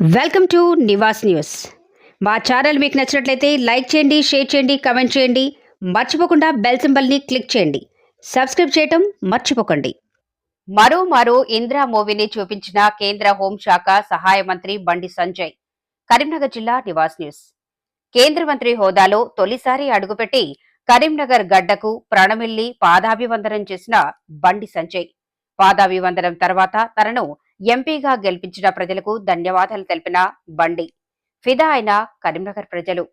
Welcome to Nivas news. మా channel మీకు నచ్చినట్లయితే లైక్ చేయండి షేర్ చేయండి కమెంట్ చేయండి. మర్చిపోకుండా బెల్ సింబల్ని క్లిక్ చేయండి. సబ్స్క్రైబ్ చేయటం మర్చిపోకండి. మరో మరో ఇందిరా మూవీని చూపించిన కేంద్ర హోంశాఖ సహాయ మంత్రి బండి సంజయ్. కరీంనగర్ జిల్లా నివాస్ న్యూస్. కేంద్ర మంత్రి హోదాలో తొలిసారి అడుగుపెట్టి కరీంనగర్ గడ్డకు ప్రణమిల్లి పాదాభివందనం చేసిన బండి సంజయ్. పాదాభివందనం తర్వాత తనను ఎంపీగా గెలిపించిన ప్రజలకు ధన్యవాదాలు తెలిపిన బండి. ఫిదా అయిన కరీంనగర్ ప్రజలు.